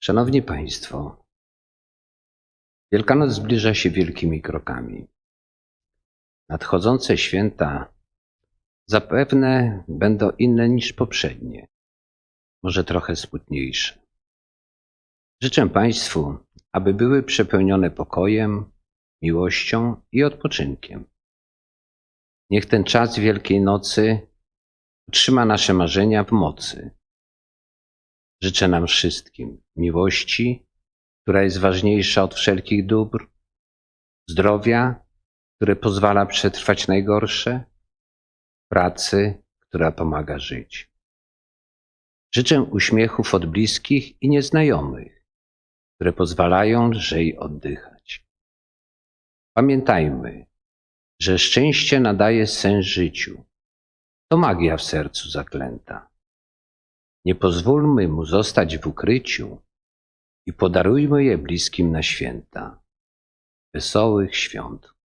Szanowni Państwo, Wielkanoc zbliża się wielkimi krokami. Nadchodzące święta zapewne będą inne niż poprzednie, może trochę smutniejsze. Życzę Państwu, aby były przepełnione pokojem, miłością i odpoczynkiem. Niech ten czas Wielkiej Nocy utrzyma nasze marzenia w mocy. Życzę nam wszystkim miłości, która jest ważniejsza od wszelkich dóbr, zdrowia, które pozwala przetrwać najgorsze, pracy, która pomaga żyć. Życzę uśmiechów od bliskich i nieznajomych, które pozwalają lżej oddychać. Pamiętajmy, że szczęście nadaje sens życiu. To magia w sercu zaklęta. Nie pozwólmy mu zostać w ukryciu i podarujmy je bliskim na święta. Wesołych świąt.